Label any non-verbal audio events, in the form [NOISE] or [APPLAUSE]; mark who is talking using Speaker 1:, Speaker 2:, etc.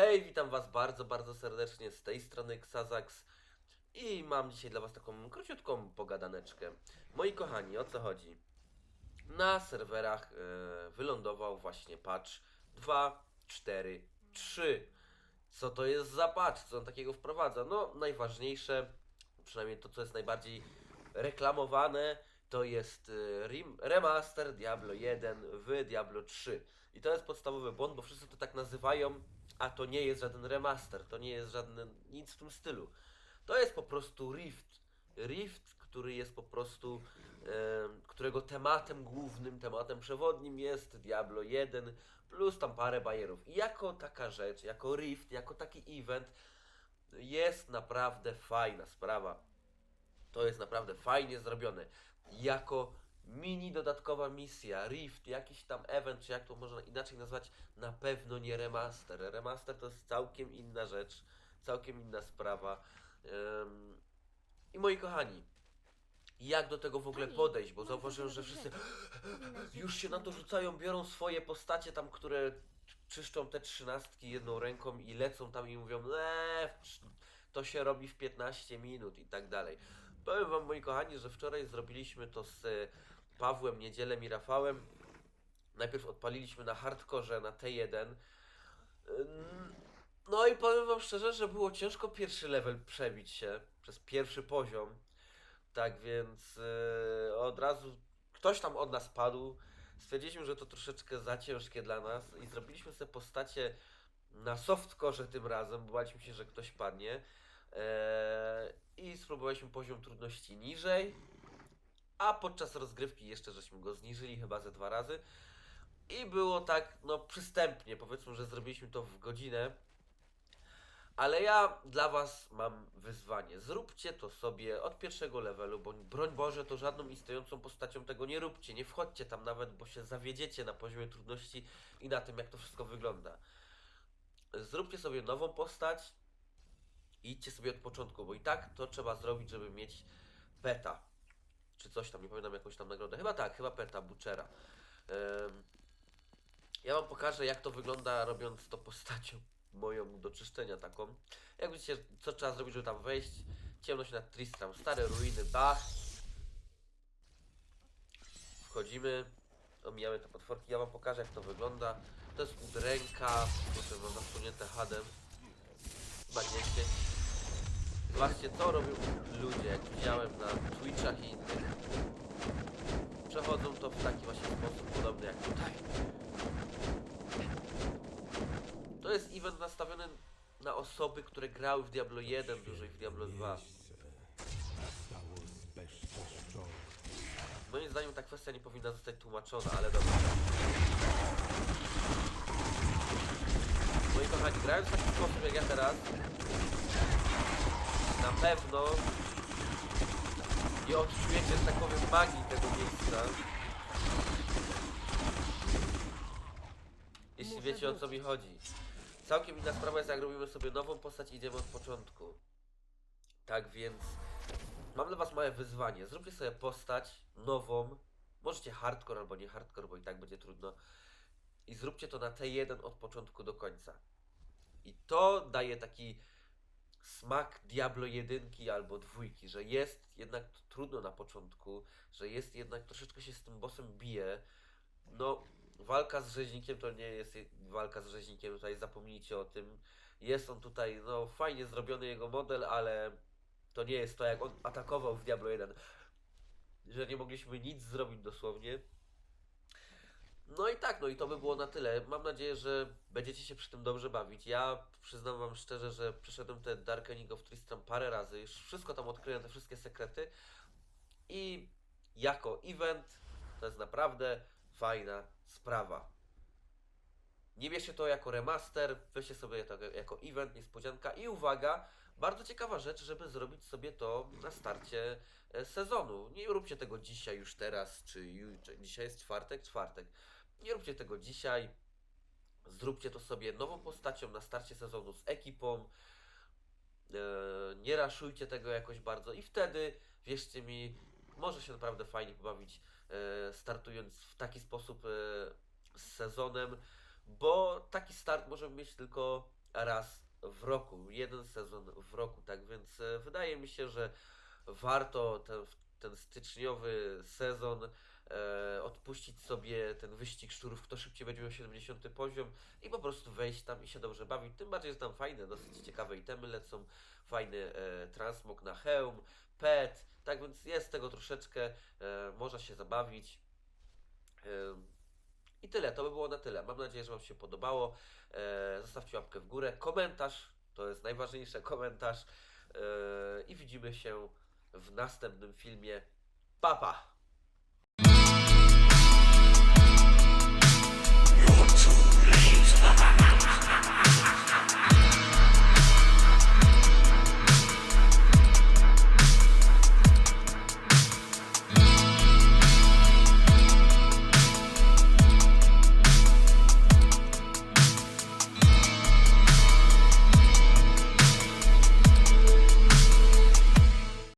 Speaker 1: Hej, witam Was bardzo, bardzo serdecznie z tej strony Xazax i mam dzisiaj dla Was taką króciutką pogadaneczkę. Moi kochani, o co chodzi? Na serwerach e, wylądował właśnie patch 2.4.3. Co to jest za patch? Co on takiego wprowadza? No, najważniejsze, przynajmniej to, co jest najbardziej reklamowane, to jest rem- remaster Diablo 1 w Diablo 3. I to jest podstawowy błąd, bo wszyscy to tak nazywają, a to nie jest żaden remaster, to nie jest żaden nic w tym stylu. To jest po prostu Rift. Rift, który jest po prostu, którego tematem głównym, tematem przewodnim jest Diablo 1 plus tam parę bajerów. I jako taka rzecz, jako Rift, jako taki event jest naprawdę fajna sprawa. To jest naprawdę fajnie zrobione. Jako mini dodatkowa misja, Rift, jakiś tam event, czy jak to można inaczej nazwać, na pewno nie remaster. Remaster to jest całkiem inna rzecz, całkiem inna sprawa. Ym, I moi kochani, jak do tego w ogóle podejść? Bo zauważyłem, że wszyscy [GASPS] już się na to rzucają, biorą swoje postacie tam, które czyszczą te trzynastki jedną ręką i lecą tam i mówią, eee, to się robi w 15 minut i tak dalej. Powiem wam, moi kochani, że wczoraj zrobiliśmy to z e, Pawłem, Niedzielem i Rafałem. Najpierw odpaliliśmy na hardkorze, na T1. Ym, No i powiem wam szczerze, że było ciężko pierwszy level przebić się przez pierwszy poziom. Tak więc e, od razu ktoś tam od nas padł. Stwierdziliśmy, że to troszeczkę za ciężkie dla nas i zrobiliśmy sobie postacie na softkorze tym razem, bo baliśmy się, że ktoś padnie. Eee, I spróbowaliśmy poziom trudności niżej, a podczas rozgrywki jeszcze żeśmy go zniżyli chyba ze dwa razy. I było tak, no przystępnie, powiedzmy, że zrobiliśmy to w godzinę. Ale ja dla Was mam wyzwanie. Zróbcie to sobie od pierwszego levelu, bo broń Boże, to żadną istniejącą postacią tego nie róbcie. Nie wchodźcie tam nawet, bo się zawiedziecie na poziomie trudności i na tym, jak to wszystko wygląda. Zróbcie sobie nową postać i idźcie sobie od początku, bo i tak to trzeba zrobić, żeby mieć peta. Czy coś tam, nie pamiętam jakąś tam nagrodę. Chyba tak, chyba peta, Butchera. Em, ja wam pokażę, jak to wygląda, robiąc to postacią moją do czyszczenia taką. Jak widzicie, co trzeba zrobić, żeby tam wejść. Ciemność nad Tristram, stare ruiny, dach. Wchodzimy, omijamy te potworki. Ja wam pokażę, jak to wygląda. To jest udręka, potem mam zasłonięte hadem. Bagniecie. Zobaczcie, co robią ludzie, jak widziałem na Twitchach i innych. Przechodzą to w taki właśnie sposób, podobny jak tutaj. To jest event nastawiony na osoby, które grały w Diablo 1 dłużej w Diablo 2.
Speaker 2: Stało zbezczeszczone.
Speaker 1: Moim zdaniem ta kwestia nie powinna zostać tłumaczona, ale dobra. Moi kochani, grając w taki sposób jak ja teraz, na pewno nie odczujecie, że tak powiem, magii tego miejsca. Jeśli wiecie o co mi chodzi. Całkiem inna sprawa jest jak robimy sobie nową postać i idziemy od początku. Tak więc mam dla was małe wyzwanie. Zróbcie sobie postać nową. Możecie hardcore albo nie hardcore, bo i tak będzie trudno. I zróbcie to na T1 od początku do końca. I to daje taki smak Diablo 1 albo dwójki, że jest jednak trudno na początku, że jest jednak troszeczkę się z tym bossem bije. No, walka z rzeźnikiem to nie jest walka z rzeźnikiem, tutaj zapomnijcie o tym. Jest on tutaj, no fajnie zrobiony jego model, ale to nie jest to jak on atakował w Diablo 1. Że nie mogliśmy nic zrobić dosłownie. No i tak, no i to by było na tyle. Mam nadzieję, że będziecie się przy tym dobrze bawić. Ja przyznam wam szczerze, że przeszedłem te Darkening of Tristram parę razy, już wszystko tam odkryłem, te wszystkie sekrety. I jako event to jest naprawdę fajna sprawa. Nie bierzcie to jako remaster, weźcie sobie to jako event, niespodzianka i uwaga, bardzo ciekawa rzecz, żeby zrobić sobie to na starcie e, sezonu. Nie róbcie tego dzisiaj, już teraz, czy jutro. Dzisiaj jest czwartek, czwartek. Nie róbcie tego dzisiaj. Zróbcie to sobie nową postacią na starcie sezonu z ekipą. E, Nie raszujcie tego jakoś bardzo i wtedy, wierzcie mi, może się naprawdę fajnie pobawić, e, startując w taki sposób e, z sezonem, bo taki start możemy mieć tylko raz w roku, jeden sezon w roku, tak więc wydaje mi się, że warto ten, ten styczniowy sezon e, odpuścić sobie ten wyścig szczurów, kto szybciej będzie miał 70 poziom i po prostu wejść tam i się dobrze bawić. Tym bardziej, że tam fajne, dosyć ciekawe itemy lecą, fajny e, transmog na hełm, pet, tak więc jest tego troszeczkę, e, można się zabawić. Em, I tyle, to by było na tyle. Mam nadzieję, że Wam się podobało. E, zostawcie łapkę w górę, komentarz, to jest najważniejsze, komentarz. E, I widzimy się w następnym filmie. Papa! Pa.